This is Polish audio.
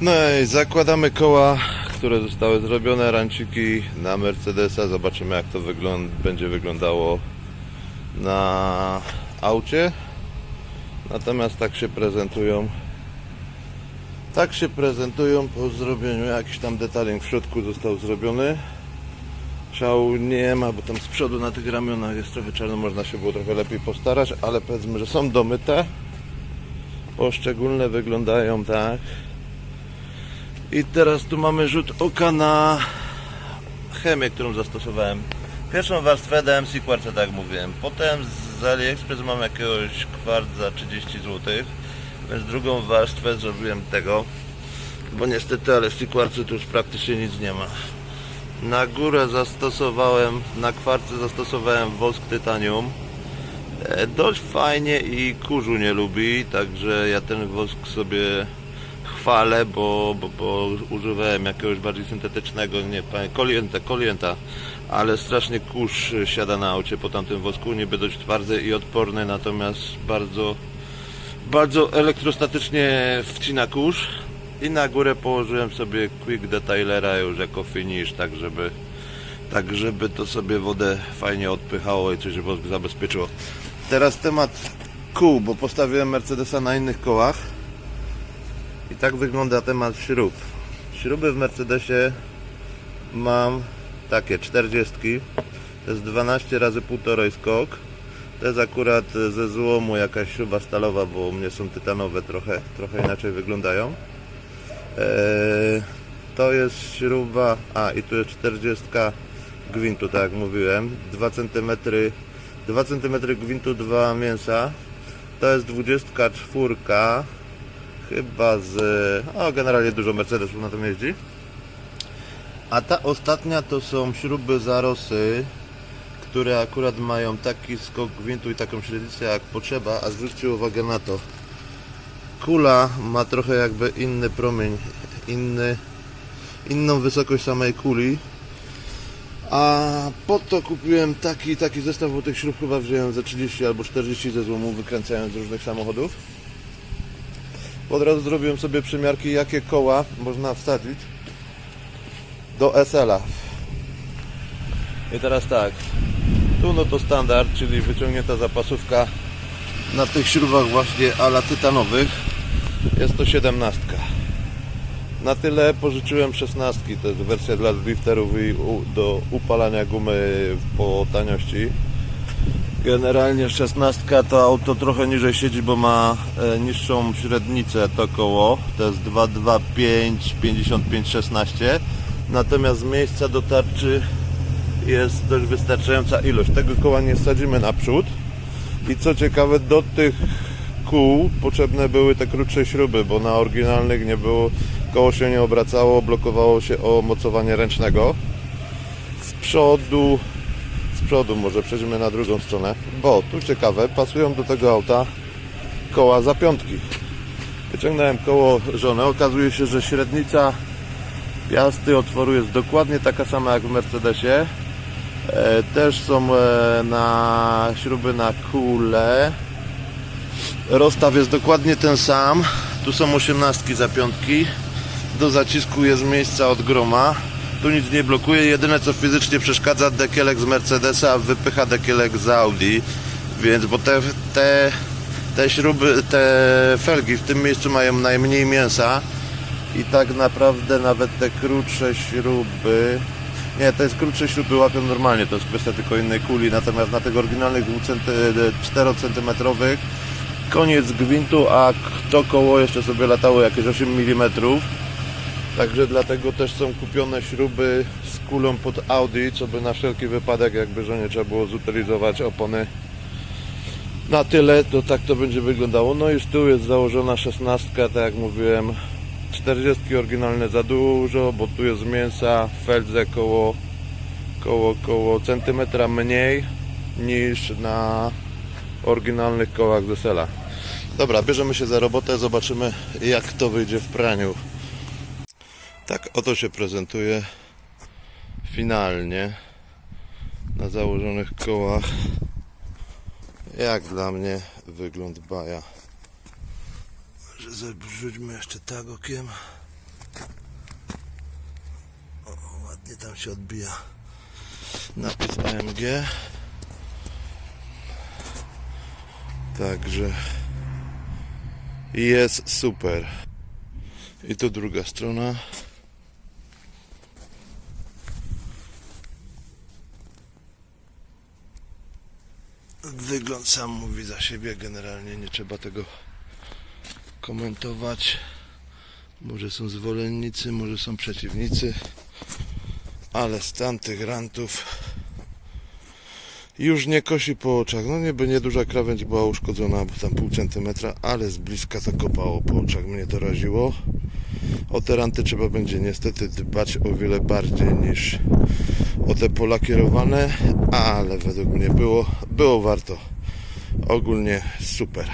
No i zakładamy koła, które zostały zrobione, ranciki na Mercedesa. Zobaczymy jak to wygląd będzie wyglądało na aucie. Natomiast tak się prezentują. Tak się prezentują po zrobieniu. Jakiś tam detaling w środku został zrobiony. Szału nie ma, bo tam z przodu na tych ramionach jest trochę czarno, można się było trochę lepiej postarać, ale powiedzmy, że są domyte. Poszczególne wyglądają tak. I teraz tu mamy rzut oka na chemię, którą zastosowałem. Pierwszą warstwę dałem z kwarca, tak mówiłem. Potem z AliExpress mam jakiegoś kwart za 30 zł. Więc drugą warstwę zrobiłem tego. Bo niestety, ale w kwarcu tu już praktycznie nic nie ma. Na górę zastosowałem, na kwarce zastosowałem wosk tytanium. E, Dość fajnie i kurzu nie lubi, także ja ten wosk sobie chwalę, bo, bo, bo używałem jakiegoś bardziej syntetycznego, nie kolienta, kolienta, ale strasznie kurz siada na aucie po tamtym wosku, niby dość twardy i odporny, natomiast bardzo, bardzo elektrostatycznie wcina kurz. I na górę położyłem sobie quick detailera już jako finish, tak żeby, tak żeby to sobie wodę fajnie odpychało i coś wosk zabezpieczyło. Teraz temat kół, bo postawiłem Mercedesa na innych kołach. I tak wygląda temat śrub. Śruby w Mercedesie mam takie 40. To jest 12 razy 1,5 skok. To jest akurat ze złomu jakaś śruba stalowa, bo u mnie są tytanowe trochę, trochę inaczej wyglądają. Eee, to jest śruba, a i tu jest 40 gwintu, tak jak mówiłem. 2 cm, 2 cm gwintu, 2 mięsa. To jest 24 chyba z. O, generalnie dużo Mercedesów na tym jeździ. A ta ostatnia to są śruby zarosy, które akurat mają taki skok gwintu i taką średnicę jak potrzeba, a zwróćcie uwagę na to. Kula ma trochę jakby inny promień, inny, inną wysokość samej kuli. A po to kupiłem taki, taki zestaw, bo tych śrub chyba wziąłem ze 30 albo 40 ze złomu, wykręcając z różnych samochodów. Od razu zrobiłem sobie przymiarki, jakie koła można wsadzić do SL-a. I teraz tak, tu no to standard, czyli wyciągnięta zapasówka na tych śrubach właśnie ala tytanowych jest to 17. Na tyle pożyczyłem 16, to jest wersja dla drifterów i do upalania gumy po taniości. Generalnie 16 to auto trochę niżej siedzi, bo ma e, niższą średnicę to koło. To jest 225 55 16. Natomiast miejsca do tarczy jest dość wystarczająca ilość. Tego koła nie sadzimy naprzód. I co ciekawe, do tych kół potrzebne były te krótsze śruby, bo na oryginalnych nie było, koło się nie obracało, blokowało się o mocowanie ręcznego. Z przodu z przodu może przejdźmy na drugą stronę, bo tu ciekawe, pasują do tego auta koła za piątki. Wyciągnąłem koło żony, okazuje się, że średnica piasty otworu jest dokładnie taka sama jak w Mercedesie. E, też są e, na śruby na kule. Rozstaw jest dokładnie ten sam. Tu są osiemnastki za piątki. Do zacisku jest miejsca od groma. Tu nic nie blokuje. Jedyne co fizycznie przeszkadza dekielek z Mercedesa, wypycha dekielek z Audi. Więc, bo te, te, te śruby, te felgi w tym miejscu mają najmniej mięsa. I tak naprawdę nawet te krótsze śruby. Nie, te krótsze śruby łapią normalnie, to jest kwestia tylko innej kuli. Natomiast na tych oryginalnych 4 cm koniec gwintu, a to koło jeszcze sobie latało jakieś 8 mm. Także dlatego też są kupione śruby z kulą pod Audi, co by na wszelki wypadek, jakby żonie trzeba było zutylizować opony na tyle, to tak to będzie wyglądało. No i z tyłu jest założona 16, tak jak mówiłem. 40 oryginalne za dużo, bo tu jest mięsa feldze koło, koło, koło centymetra mniej niż na oryginalnych kołach z Sela. Dobra, bierzemy się za robotę, zobaczymy jak to wyjdzie w praniu. Tak oto się prezentuje finalnie na założonych kołach jak dla mnie wygląd baja. Może zabrzućmy jeszcze tak okiem. O, ładnie tam się odbija napis AMG. Także jest super. I to druga strona. Wygląd sam mówi za siebie, generalnie nie trzeba tego komentować. Może są zwolennicy, może są przeciwnicy, ale stan tych rantów już nie kosi po oczach. No niby nieduża krawędź była uszkodzona, tam pół centymetra, ale z bliska to kopało po oczach, mnie to raziło. O te ranty trzeba będzie niestety dbać o wiele bardziej niż o te pola kierowane, ale według mnie było, było warto. Ogólnie super.